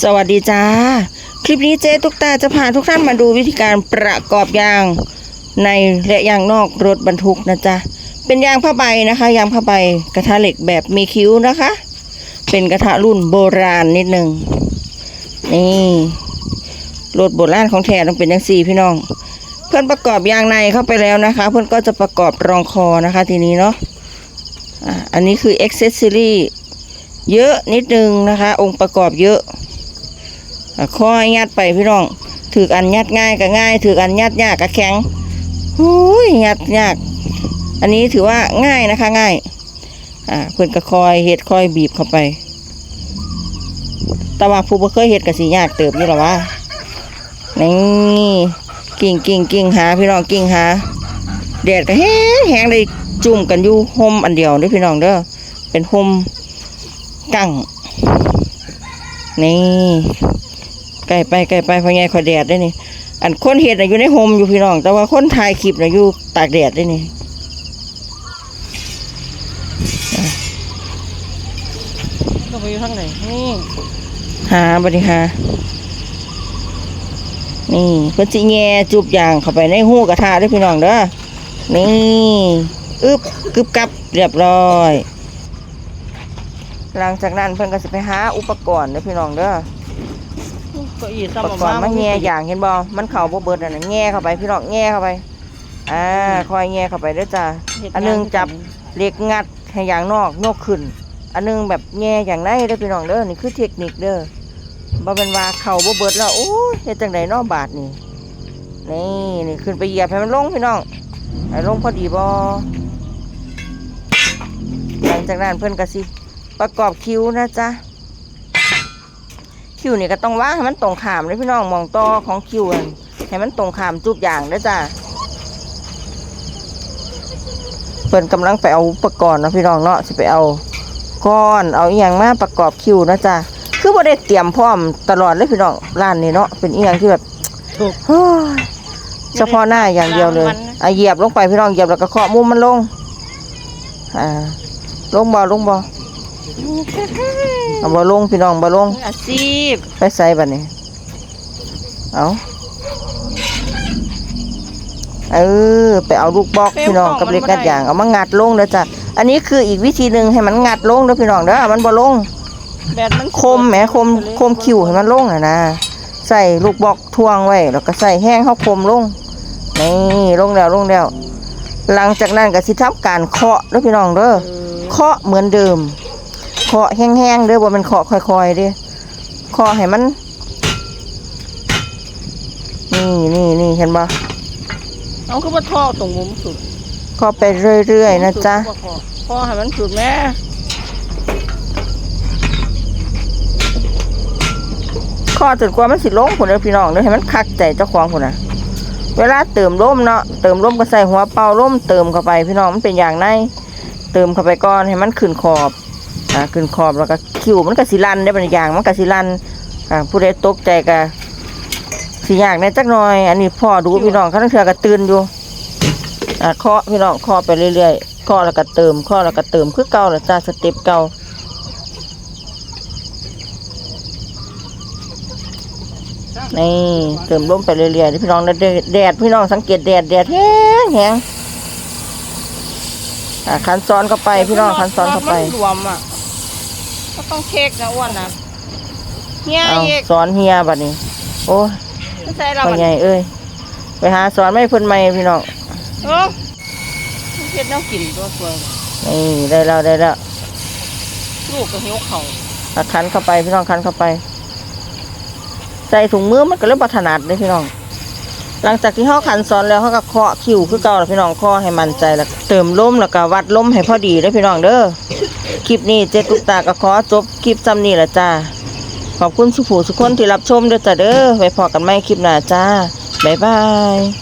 สวัสดีจ้า คลิปนี้เจ๊ตุกตาจะพาทุกท่านมาดูวิธีการประกอบยางในและยางนอกรถบรรทุกนะจ๊ะ เป็นยางผ้าใบนะคะ ยางผ้าใบกระทะเหล็กแบบมีคิ้วนะคะ เป็นกระทะรุ่นโบราณนิดหนึ่งนี่รถโบราณของแท้ต้องเป็นยังสี่พี่น้อง เพื่อนประกอบยางในเข้าไปแล้วนะคะ เพื่อนก็จะประกอบรองคอนะคะ ทีนี้เนาะอันนี้คือ accessory เยอะนิดนึงนะคะ องค์ประกอบเยอะ ค่อยยัดไปพี่น้องถืออันยัดง่ายก็ง่าย ถืออันยัดยากก็แข็งหูยยัดยาก อันนี้ถือว่าง่ายนะคะง่าย อ่าเพื่อนก็คอยเฮ็ดคอยบีบเข้าไป แต่ว่าผู้บ่เคยเฮ็ดก็สิยากเติบอยู่หรอวะนี่กิ่งกิ่งกิ่งหาพี่น้องกิ่งหาแดดก็แห้งแห้งเลยจุ่มกันอยู่ห่มอันเดียวด้อพี่น้องเด้อเป็นห่มกั้งนี่ ก่ไปไก่ไปพอไงขอแดดได้นี่ อันคนเห็ดน่ะอยู่ในโฮมอยู่พี่น้อง แต่ว่าคนถ่ายคลิปน่ะอยู่ตากแดดได้นี่อะต้องไปอยู่ทางไหนนี่หาบัดนี้หานี่เพิ่นสิแง่จุบยางเข้าไปในหูกระทะเด้อพี่น้องเด้อนี่อึบกึบกับเรียบร้อย หลังจากนั้นเพิ่นก็สิไปหาอุปกรณ์เด้อพี่น้องเด้อ ก็อีอุซ้ำปออกกรณ์มาแง่ออย่างเห็นบ่มันเข่าบ่เบิดอันนั้นแง่เข้าไปพี่น้องแง่เข้าไปอ่าคอยแง่เข้าไปเด้อจ้าอันหนึงจับเหล็กงัดให้อย่างนอกยกขึ้น อันหนึงแบบแง่อย่างในเด้อพี่น้องเด้อนี่คือเทคนิคเด้อบ่เป็นว่าเข่าบ่เบิดแล้วโอ้ยเฮ็ดจังไดเนาะบาทนี่นี่นี่ขึ้นไปเหยียบให้มันลงพี่น้องให้ลงพอดีบ่หลังจากนั้นเพิ่นก็สิประกอบคิ้วนะจ๊ะ คิ้วนี่ก็ต้องว่างให้มันตรงขามเลยพี่น้องมองต่อของคิ้วนั่นให้มันตรงขามจุบอย่างนะจ๊ะเพิ่นกำลังไปเอาอุปกรณ์เนาะพี่น้องเนาะสิไปเอาก้อนเอาอหย่างมาประกอบคิ้วนะจ๊ะคือบ่ได้เตรียมพร้อมตลอดเลยพี่น้องร้านนี้เนาะเป็นอีหยังที่แบบถูกเฮ้ยเฉพาะหน้าอย่างเดียวเลยอะเหยียบลงไปพี่น้องเหยียบแล้วก็เคาะมุมมันลงอ่าลงบ่ลงบ่ เอาบ่ลงพี่น้องบ่ลงอาชีพไปใส่บัดนี้ เอาเออไปเอาลูกบอกพี่น้องกับเล็กกัดยางเอามางัดลงเด้อจ้ะอันนี้คืออีกวิธีหนึ่งให้มันงัดลงเด้อพี่น้องเด้อมันบ่ลงแบดมันคมแหมคมคมคิวให้มันลงน่ะนะใส่ลูกบอกทวงไว้แล้วก็ใส่แห้งเข้าคมลงนี่ลงแล้วลงแล้ว หลังจากนั้นก็สิทำการเคาะเด้อพี่น้องเด้อเออเคาะเหมือนเดิม เคาะแห้งๆเด้อบ่แมันเคาะค่อยๆเด้อเคาะให้มัน นี่นี่นี่เห็นบ่เอาคือว่าท่อตรงมุมสุดเคาะไปเรื่อยๆนะจ๊ะพ่อให้มันสุดแม่เคาะจนกว่ามันสิลงพุ่นเด้อพี่น้องเด้อให้มันคักใจเจ้าของพุ่นน่ะเวลาเติมลมเนาะเติมลมก็ใส่หัวเป่าลมเติมเข้าไปพี่น้องมันเป็นอย่างในเติมเข้าไปก่อนให้มันขึ้นขอบ อ่าขึ้นขอบแล้วก็คิวมันก็สิลันได้เป็นอย่างมันก็สิลันอ่าผู้ใดตกใจก็สิยากแน่จักหน่อย อันนี้พ่อดูพี่น้องเขาต้องเถื่อก็ตื่นอยู่อ่าเคาะพี่น้องเคาะไปเรื่อยๆเคาะแล้วก็เติมเคาะแล้วก็เติมคือเก่าแล้วจ้าสเต็ปเก่านี่เติมลมไปเรื่อยๆพี่น้องแดดแดดพี่น้องสังเกตแดดแดดแห้งแห้งอ่าคันซ้อนเข้าไปพี่น้องคันซ้อนเข้าไปมันรวมอะ ก็ต้องเช็คนะอ้วนนะเฮียเอาอีกสอนเฮียบัดนี้ โอ้ยไม่ใช่เราพ่อมันใหญ่เอ้ย ไปหาสอนไม่เพิ่นใหม่พี่น้อง เออเฮ็ดแน้ำกินตัวสวยนี่ได้แล้วได้แล้วลูกก็หิวเข่าอะคันเข้าไปพี่น้องคันเข้าไป ใส่ถุงมือมันก็เริ่มบัถนัดเลยพี่น้อง หลังจากที่เขาขันซ้อนแล้วเขาก็เคาะคิวคือเก่าแล้วพี่น้องเคาะให้มั่นใจแล้วก็เติมลมแล้วก็วัดลมให้พอดีเด้อพี่น้องเด้อ คลิปนี้เจ๊ตุ๊กตาก็ขอจบคลิปซ้ำนี้ละจ้า ขอบคุณสุผู้สุกคนที่รับชมเด้อจ้าเด้อไว้พอกันใหม่คลิปหน้าจ้า บ๊ายบาย